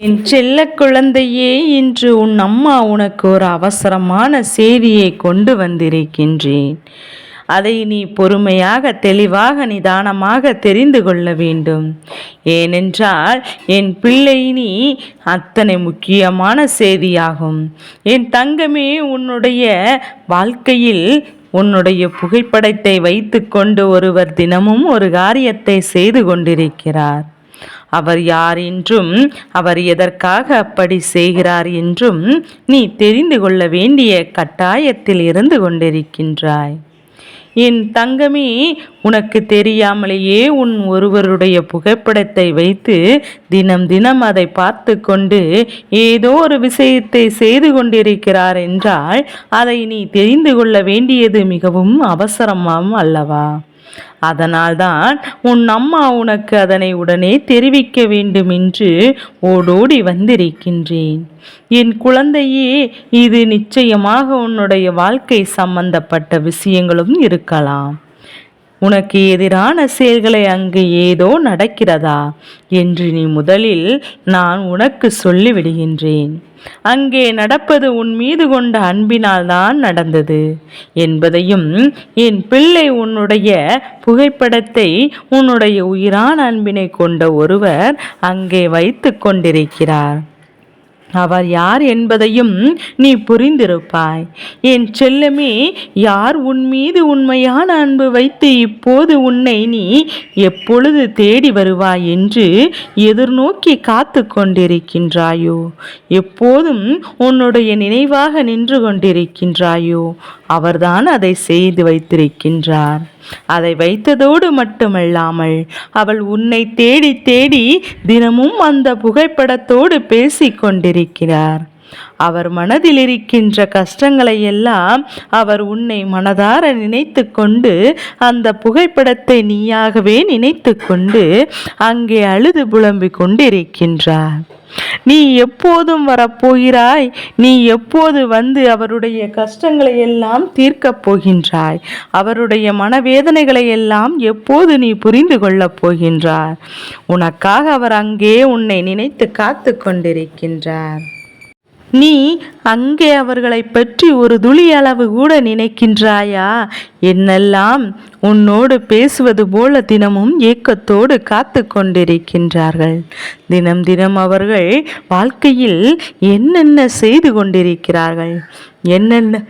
என் செல்ல குழந்தையே இன்று உன் அம்மா உனக்கு ஒரு அவசரமான செய்தியை கொண்டு வந்திருக்கின்றேன். அதை நீ பொறுமையாக தெளிவாக நிதானமாக தெரிந்து கொள்ள வேண்டும். ஏனென்றால் என் பிள்ளை நீ அத்தனை முக்கியமான செய்தியாகும். என் தங்கமே உன்னுடைய வாழ்க்கையில் உன்னுடைய புகைப்படத்தை வைத்துக்கொண்டு ஒருவர் தினமும் ஒரு காரியத்தை செய்து கொண்டிருக்கிறார். அவர் யார் என்றும் அவர் எதற்காக அப்படி செய்கிறார் என்றும் நீ தெரிந்து கொள்ள வேண்டிய கட்டாயத்தில் இருந்து கொண்டிருக்கின்றாய். என் தங்கமே உனக்கு தெரியாமலேயே உன் ஒருவருடைய புகைப்படத்தை வைத்து தினம் தினம் அதை பார்த்து கொண்டு ஏதோ ஒரு விஷயத்தை செய்து கொண்டிருக்கிறார் என்றால் அதை நீ தெரிந்து கொள்ள வேண்டியது மிகவும் அவசரமாம் அல்லவா? அதனால்தான் உன் அம்மா உனக்கு அதனை உடனே தெரிவிக்க வேண்டும் என்று ஓடோடி வந்திருக்கின்றேன். என் குழந்தையே இது நிச்சயமாக உன்னுடைய வாழ்க்கை சம்பந்தப்பட்ட விஷயங்களும் இருக்கலாம். உனக்கு எதிரான செயல்களை அங்கு ஏதோ நடக்கிறதா? என்று நீ முதலில் நான் உனக்கு சொல்லிவிடுகின்றேன். அங்கே நடப்பது உன் மீது கொண்ட அன்பினால் தான் நடந்தது. என்பதையும் என் பிள்ளை உன்னுடைய புகைப்படத்தை உன்னுடைய உயிரான அன்பினை கொண்ட ஒருவர் அங்கே வைத்து கொண்டிருக்கிறார். அவர் யார் என்பதையும் நீ புரிந்திருப்பாய். என் செல்லமே யார் உன் மீது உண்மையான அன்பு வைத்து இப்போது உன்னை நீ எப்பொழுது தேடி வருவாய் என்று எதிர்நோக்கி காத்து கொண்டிருக்கின்றாயோ எப்போதும் உன்னுடைய நினைவாக நின்று கொண்டிருக்கின்றாயோ? அவர்தான் அதை செய்து வைத்திருக்கின்றார். அதை வைத்ததோடு மட்டுமல்லாமல் அவள் உன்னை தேடி தேடி தினமும் அந்த புகைப்படத்தோடு பேசிக் கொண்டிருக்கிறார் அவர் மனதில் இருக்கின்ற கஷ்டங்களை எல்லாம் அவர் உன்னை மனதார நினைத்து கொண்டு அந்த புகைப்படத்தை நீயாகவே நினைத்து கொண்டு அங்கே அழுது புலம்பிக் கொண்டிருக்கின்றார். நீ எப்போதும் வரப்போகிறாய் நீ எப்போது வந்து அவருடைய கஷ்டங்களை எல்லாம் தீர்க்கப் போகின்றாய் அவருடைய மனவேதனைகளை எல்லாம் எப்போது நீ புரிந்து கொள்ளப் போகின்றார் உனக்காக அவர் அங்கே உன்னை நினைத்து காத்து கொண்டிருக்கின்றார். நீ அங்கே அவர்களை பற்றி ஒரு துளி அளவு கூட நினைக்கின்றாயா? என்னெல்லாம் உன்னோடு பேசுவது போல தினமும் ஏக்கத்தோடு காத்து கொண்டிருக்கின்றார்கள். தினம் தினம் அவர்கள் வாழ்க்கையில் என்னென்ன செய்து கொண்டிருக்கிறார்கள்? என்னென்ன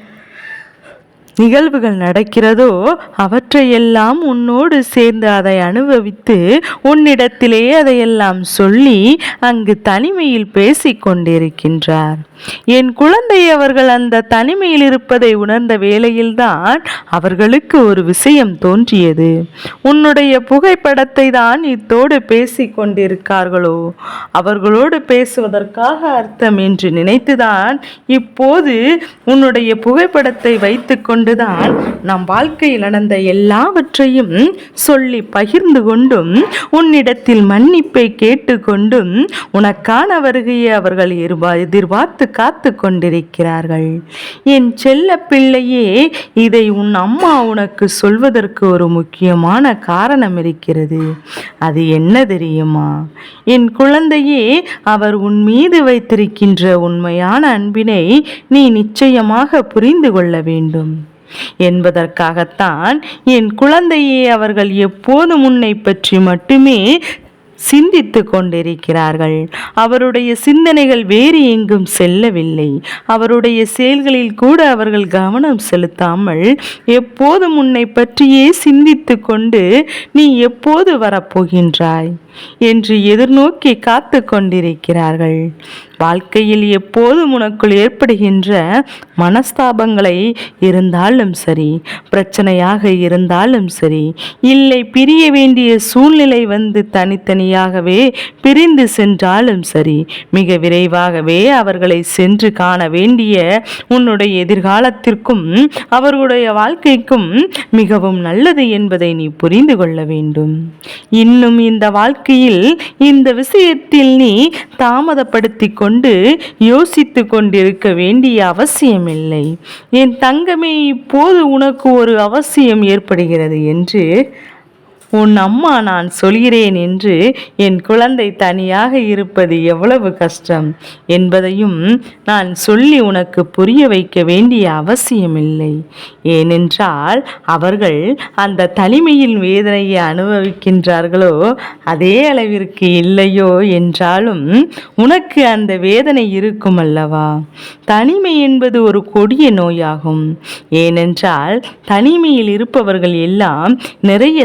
நிகழ்வுகள் நடக்கிறதோ அவற்றையெல்லாம் உன்னோடு சேர்ந்து அதை அனுபவித்து உன்னிடத்திலே அதையெல்லாம் சொல்லி அங்கு தனிமையில் பேசிக்கொண்டிருக்கின்றார் என் குழந்தை அவர்கள் அந்த தனிமையில் இருப்பதை உணர்ந்த வேளையில்தான் அவர்களுக்கு ஒரு விஷயம் தோன்றியது. உன்னுடைய புகைப்படத்தை தான் இத்தோடு பேசி கொண்டிருக்கார்களோ? அவர்களோடு பேசுவதற்காக அர்த்தம் என்று நினைத்துதான் இப்போது உன்னுடைய புகைப்படத்தை வைத்துக்கொண்டு கொண்டுதான் நம் வாழ்க்கையில் நடந்த எல்லாவற்றையும் சொல்லி பகிர்ந்து கொண்டும் உன்னிடத்தில் மன்னிப்பை கேட்டுக்கொண்டும் உனக்கான வருகையை அவர்கள் எதிர்பா- எதிர்பார்த்து காத்து கொண்டிருக்கிறார்கள். என் செல்ல பிள்ளையே இதை உன் அம்மா உனக்கு சொல்வதற்கு ஒரு முக்கியமான காரணம் இருக்கிறது. அது என்ன தெரியுமா? என் குழந்தையே அவர் உன் மீது வைத்திருக்கின்ற உண்மையான அன்பினை நீ நிச்சயமாக புரிந்து கொள்ள வேண்டும். என்பதற்காகத்தான் என் குழந்தையை அவர்கள் எப்போதும் உன்னை பற்றி மட்டுமே சிந்தித்து கொண்டிருக்கிறார்கள். அவருடைய சிந்தனைகள் வேறு எங்கும் செல்லவில்லை. அவருடைய செயல்களில் கூட அவர்கள் கவனம் செலுத்தாமல் எப்போதும் உன்னை பற்றியே சிந்தித்து கொண்டு நீ எப்போது வரப்போகின்றாய்? என்று எதிர்நோக்கி காத்து கொண்டிருக்கிறார்கள் வாழ்க்கையில் எப்போதும் உனக்குள் ஏற்படுகின்ற மனஸ்தாபங்களை இருந்தாலும் சரி பிரச்சனையாக இருந்தாலும் சரி இல்லை பிரிய வேண்டிய சூழ்நிலை வந்து தனித்தனியாகவே பிரிந்து சென்றாலும் சரி மிக விரைவாகவே அவர்களை சென்று காண வேண்டிய உன்னுடைய எதிர்காலத்திற்கும் அவர்களுடைய வாழ்க்கைக்கும் மிகவும் நல்லது என்பதை நீ புரிந்து கொள்ள வேண்டும். இன்னும் இந்த வாழ்க்கை வாழ்க்கையில் இந்த விஷயத்தில் நீ தாமதப்படுத்தி கொண்டு யோசித்து கொண்டிருக்க வேண்டிய அவசியமில்லை. என் தங்கமே இப்போது உனக்கு ஒரு அவசியம் ஏற்படுகிறது என்று உன் அம்மா நான் சொல்கிறேன் என்று என் குழந்தை தனியாக இருப்பது எவ்வளவு கஷ்டம் என்பதையும் நான் சொல்லி உனக்கு புரிய வைக்க வேண்டிய அவசியமில்லை. ஏனென்றால் அவர்கள் அந்த தனிமையின் வேதனையை அனுபவிக்கின்றார்களோ அதே அளவிற்கு இல்லையோ என்றாலும் உனக்கு அந்த வேதனை இருக்கும் அல்லவா? தனிமை என்பது ஒரு கொடிய நோயாகும். ஏனென்றால் தனிமையில் இருப்பவர்கள் எல்லாம் நிறைய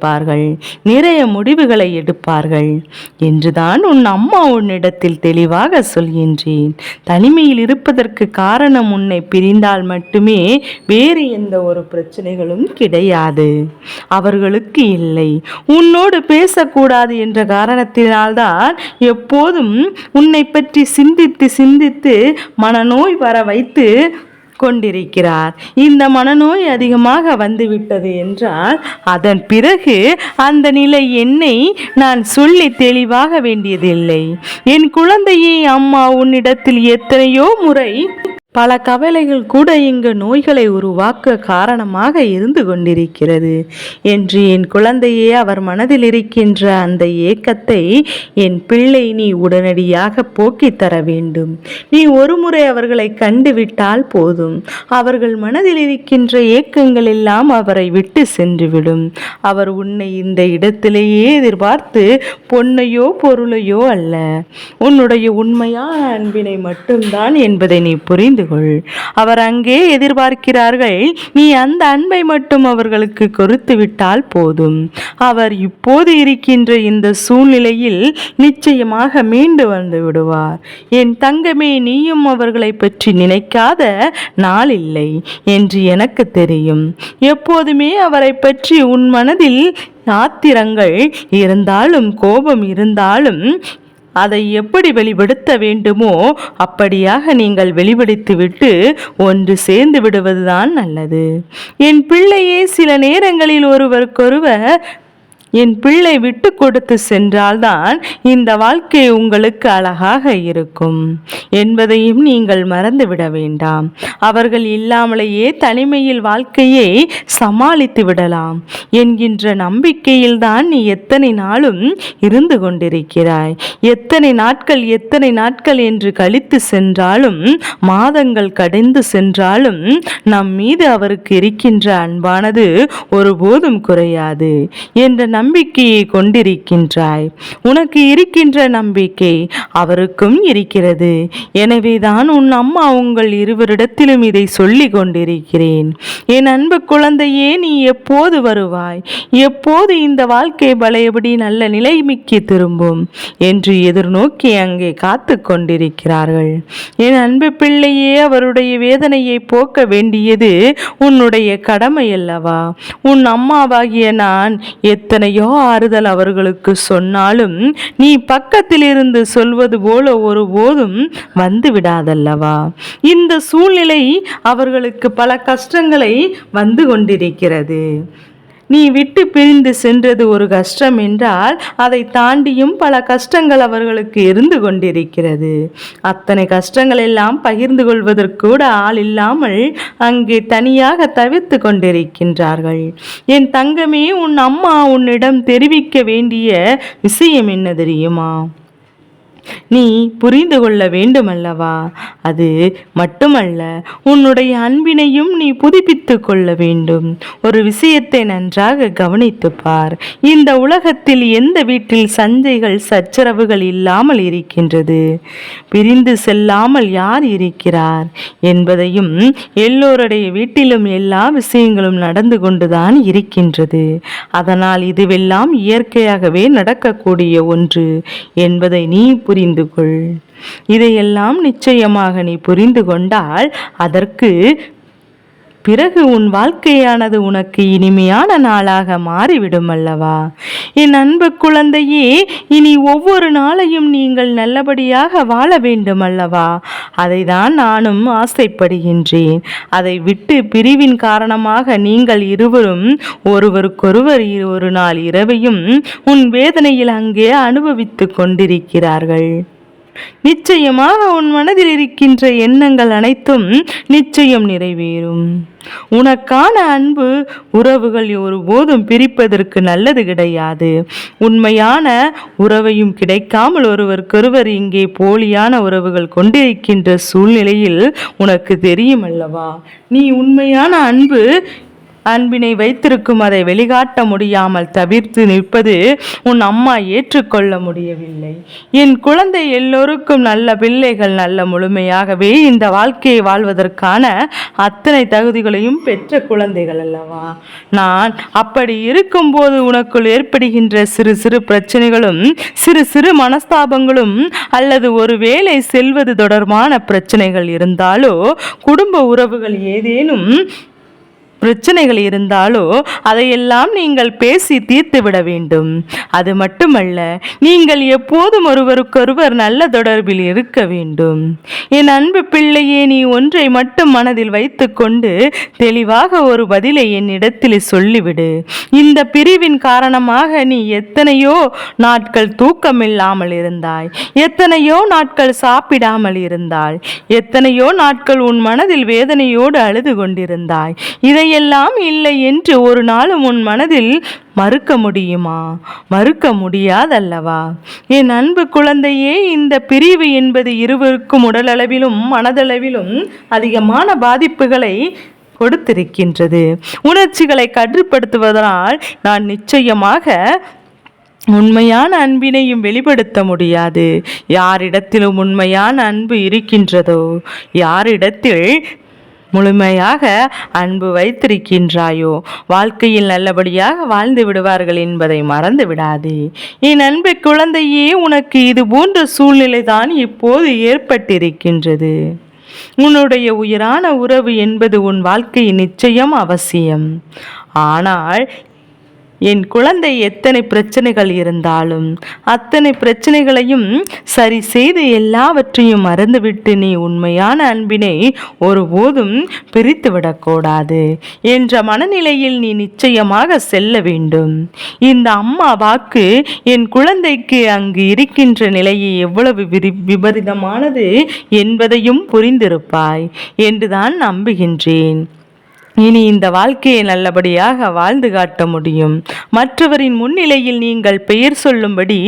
சந்திருப்பார்கள் நிறைய முடிவுகளை எடுப்பார்கள். என்றுதான் உன் அம்மா உன்னிடத்தில் தெளிவாக சொல்கின்றேன். தனிமையில் இருப்பதற்கு காரணம் உன்னை பிரிந்தால் மட்டுமே வேறு எந்த ஒரு பிரச்சனைகளும் கிடையாது. அவர்களுக்கு இல்லை. உன்னோடு பேசக்கூடாது என்ற காரணத்தினால்தான் எப்போதும் உன்னை பற்றி சிந்தித்து சிந்தித்து மனநோய் வர வைத்து கொண்டிருக்கிறார். இந்த மனநோய் அதிகமாக வந்துவிட்டது என்றால் அதன் பிறகு அந்த நிலை என்னை நான் சொல்லி தெளிவாக வேண்டியதில்லை. என் குழந்தையை அம்மா உன்னிடத்தில் எத்தனையோ முறை பல கவலைகள் கூட இங்கு நோய்களை உருவாக்க காரணமாக இருந்து கொண்டிருக்கிறது. என்று என் குழந்தையே அவர் மனதில் இருக்கின்ற அந்த ஏக்கத்தை என் பிள்ளை நீ உடனடியாக போக்கித் தர வேண்டும். நீ ஒருமுறை அவர்களை கண்டுவிட்டால் போதும். அவர்கள் மனதில் இருக்கின்ற ஏக்கங்கள் எல்லாம் அவரை விட்டு சென்றுவிடும். அவர் உன்னை இந்த இடத்திலேயே எதிர்பார்த்து பொன்னையோ பொருளையோ அல்ல. உன்னுடைய உண்மையான அன்பினை மட்டும்தான் என்பதை நீ புரிந்து கொள். அவர் அங்கே எதிர்பார்க்கிறார்கள் நீ அந்த அன்பை மட்டும் அவர்களுக்கு கொடுத்து விட்டால் போதும். அவர் இப்போது இருக்கின்ற இந்த சூழ்நிலையில் நிச்சயமாக மீண்டு வந்து விடுவார். என் தங்கமே நீயும் அவர்களை பற்றி நினைக்காத நாள் இல்லை என்று எனக்கு தெரியும். எப்போதுமே அவரை பற்றி உன் மனதில் ஆத்திரங்கள் இருந்தாலும் கோபம் இருந்தாலும் அதை எப்படி வெளிப்படுத்த வேண்டுமோ அப்படியாக நீங்கள் வெளிப்படுத்திவிட்டு ஒன்று சேர்ந்து விடுவதுதான் நல்லது. என் பிள்ளையே சில நேரங்களில் ஒருவருக்கொருவர் என் பிள்ளை விட்டு கொடுத்து சென்றால்தான் இந்த வாழ்க்கை உங்களுக்கு அழகாக இருக்கும். என்பதையும் நீங்கள் மறந்துவிட வேண்டாம். அவர்கள் இல்லாமலேயே தனிமையில் வாழ்க்கையை சமாளித்து விடலாம் என்கின்ற நம்பிக்கையில்தான் நீ எத்தனை நாளும் இருந்து கொண்டிருக்கிறாய். எத்தனை நாட்கள் எத்தனை நாட்கள் என்று கழித்து சென்றாலும் மாதங்கள் கடந்து சென்றாலும் நம் மீது அவருக்கு இருக்கின்ற அன்பானது ஒருபோதும் குறையாது. என்ற நம்பிக்கையை கொண்டிருக்கின்றாய். உனக்கு இருக்கின்ற நம்பிக்கை அவருக்கும் இருக்கிறது. எனவேதான் உன் அம்மா உங்கள் இருவரிடத்திலும் இதை சொல்லி கொண்டிருக்கிறேன். என் அன்பு குழந்தையே நீ எப்போது வருவாய்? எப்போது இந்த வாழ்க்கை பழையபடி நல்ல நிலைமிக்கு திரும்பும்? என்று எதிர்நோக்கி அங்கே காத்து கொண்டிருக்கிறார்கள். என் அன்பு பிள்ளையே அவருடைய வேதனையை போக்க வேண்டியது உன்னுடைய கடமை அல்லவா? உன் அம்மாவாகிய நான் எத்தனை எத்தனையோ ஆறுதல் அவர்களுக்கு சொன்னாலும் நீ பக்கத்தில் இருந்து சொல்வது போல ஒருபோதும் வந்து விடாதல்லவா இந்த சூழ்நிலை அவர்களுக்கு பல கஷ்டங்களை வந்து கொண்டிருக்கிறது. நீ விட்டு பிரிந்து சென்றது ஒரு கஷ்டம் என்றால் அதை தாண்டியும் பல கஷ்டங்கள் அவர்களுக்கு இருந்து கொண்டிருக்கிறது. அத்தனை கஷ்டங்கள் எல்லாம் பகிர்ந்து கொள்வதற்கூட ஆள் இல்லாமல் அங்கே தனியாக தவிர்த்து கொண்டிருக்கின்றார்கள். என் தங்கமே உன் அம்மா உன்னிடம் தெரிவிக்க வேண்டிய விஷயம் என்ன தெரியுமா? நீ புரிந்து கொள்ள வேண்டுமல்லவா? அது மட்டுமல்ல உன்னுடைய அன்பினையும் நீ புதுப்பித்து கொள்ள வேண்டும். ஒரு விஷயத்தை நன்றாக கவனித்து பார். இந்த உலகத்தில் எந்த வீட்டில் சஞ்சைகள் சச்சரவுகள் இல்லாமல் இருக்கின்றது? பிரிந்து செல்லாமல் யார் இருக்கிறார்? என்பதையும் எல்லோருடைய வீட்டிலும் எல்லா விஷயங்களும் நடந்து கொண்டுதான் இருக்கின்றது. அதனால் இதுவெல்லாம் இயற்கையாகவே நடக்கக்கூடிய ஒன்று. என்பதை நீ புரிந்து கொள் இதையெல்லாம் நிச்சயமாக நீ புரிந்து கொண்டால் அதற்கு பிறகு உன் வாழ்க்கையானது உனக்கு இனிமையான நாளாக மாறிவிடும் அல்லவா என் அன்பு குழந்தையே இனி ஒவ்வொரு நாளையும் நீங்கள் நல்லபடியாக வாழ வேண்டும் அல்லவா அதை தான் நானும் ஆசைப்படுகின்றேன். அதை விட்டு பிரிவின் காரணமாக நீங்கள் இருவரும் ஒருவருக்கொருவர் ஒரு நாள் இரவையும் உன் வேதனையில் அங்கே அனுபவித்துக் கொண்டிருக்கிறார்கள். நிச்சயமாக உன் மனதில் இருக்கின்ற எண்ணங்கள் அனைத்தும் நிச்சயம் நிறைவேறும். உனக்கான அன்பு உறவுகள் ஒருபோதும் பிரிப்பதற்கு நல்லது கிடையாது. உண்மையான உறவையும் கிடைக்காமல் ஒருவருக்கொருவர் இங்கே போலியான உறவுகள் கொண்டிருக்கின்ற சூழ்நிலையில் உனக்கு தெரியும் அல்லவா? நீ உண்மையான அன்பு அன்பினை வைத்திருக்கும் அதை வெளிகாட்ட முடியாமல் தவிர்த்து நிற்பது உன் அம்மா ஏற்றுக்கொள்ள முடியவில்லை. என் குழந்தை எல்லோருக்கும் நல்ல பிள்ளைகள் நல்ல முழுமையாகவே இந்த வாழ்க்கையை வாழ்வதற்கான அத்தனை தகுதிகளையும் பெற்ற குழந்தைகள் அல்லவா? நான் அப்படி இருக்கும்போது உனக்குள் ஏற்படுகின்ற சிறு சிறு பிரச்சனைகளும் சிறு சிறு மனஸ்தாபங்களும் அல்லது ஒருவேளை செல்வது தொடர்பான பிரச்சனைகள் இருந்தாலோ குடும்ப உறவுகள் ஏதேனும் பிரச்சனைகள் இருந்தாலோ அதையெல்லாம் நீங்கள் பேசி தீர்த்து விட வேண்டும். அது மட்டுமல்ல நீங்கள் எப்போதும் ஒருவருக்கொருவர் நல்ல தொடர்பில் இருக்க வேண்டும். என் அன்பு பிள்ளையே நீ ஒன்றை மட்டும் மனதில் வைத்துக்கொண்டு தெளிவாக ஒரு பதிலை என்னிடத்தில் சொல்லிவிடு. இந்த பிரிவின் காரணமாக நீ எத்தனையோ நாட்கள் தூக்கமில்லாமல் இருந்தாய். எத்தனையோ நாட்கள் சாப்பிடாமல் இருந்தாய். எத்தனையோ நாட்கள் உன் மனதில் வேதனையோடு அழுது கொண்டிருந்தாய். இதை இதையெல்லாம் இல்லை என்று ஒரு நாளும் உன் மனதில் மறுக்க முடியுமா? மறுக்க முடியாதல்லவா? என் அன்பு குழந்தையே இந்த பிரிவு என்பது இருவருக்கும் உடலளவிலும் மனதளவிலும் அதிகமான பாதிப்புகளை கொடுத்திருக்கின்றது. உணர்ச்சிகளை கட்டுப்படுத்துவதனால் நான் நிச்சயமாக உண்மையான அன்பினையும் வெளிப்படுத்த முடியாது. யாரிடத்திலும் உண்மையான அன்பு இருக்கின்றதோ யாரிடத்தில் முழுமையாக அன்பு வைத்திருக்கின்றாயோ? வாழ்க்கையில் நல்லபடியாக வாழ்ந்து விடுவார்கள் என்பதை மறந்து விடாதே. என் அன்பு குழந்தையே உனக்கு இது போன்ற சூழ்நிலை தான் இப்போது ஏற்பட்டிருக்கின்றது. உன்னுடைய உயிரான உறவு என்பது உன் வாழ்க்கையின் நிச்சயம் அவசியம். ஆனால் என் குழந்தை எத்தனை பிரச்சனைகள் இருந்தாலும் அத்தனை பிரச்சனைகளையும் சரி செய்து எல்லாவற்றையும் மறந்துவிட்டு நீ உண்மையான அன்பினை ஒருபோதும் பிரித்து விடக்கூடாது என்ற மனநிலையில் நீ நிச்சயமாக செல்ல வேண்டும். இந்த அம்மா வாக்கு என் குழந்தைக்கு அங்கு இருக்கின்ற நிலையை எவ்வளவு விரி விபரீதமானது என்பதையும் புரிந்திருப்பாய் என்றுதான் நம்புகின்றேன். இனி இந்த வாழ்க்கையை நல்லபடியாக வாழ்ந்து காட்ட முடியும். மற்றவரின் முன்னிலையில் நீங்கள் பெயர் சொல்லும்படி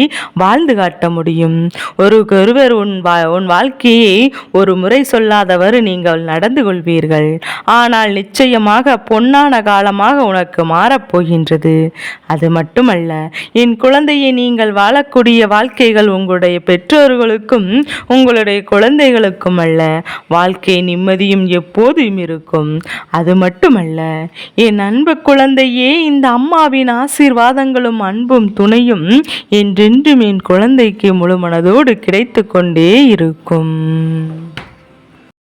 வாழ்ந்து காட்ட முடியும். ஒருவருவர் உன் வா உன் வாழ்க்கையை ஒரு முறை சொல்லாதவர் நீங்கள் நடந்து கொள்வீர்கள். ஆனால் நிச்சயமாக பொன்னான காலமாக உனக்கு மாறப்போகின்றது அது மட்டுமல்ல என் குழந்தையை நீங்கள் வாழக்கூடிய வாழ்க்கைகள் உங்களுடைய பெற்றோர்களுக்கும் உங்களுடைய குழந்தைகளுக்கும் அல்ல வாழ்க்கை நிம்மதியும் எப்போதும் இருக்கும். அது மட்டும் மட்டுமல்ல என் அன்பு குழந்தையே இந்த அம்மாவின் ஆசீர்வாதங்களும் அன்பும் துணையும் என்றென்றும் என் குழந்தைக்கு முழு மனதோடு கிடைத்து கொண்டே இருக்கும்.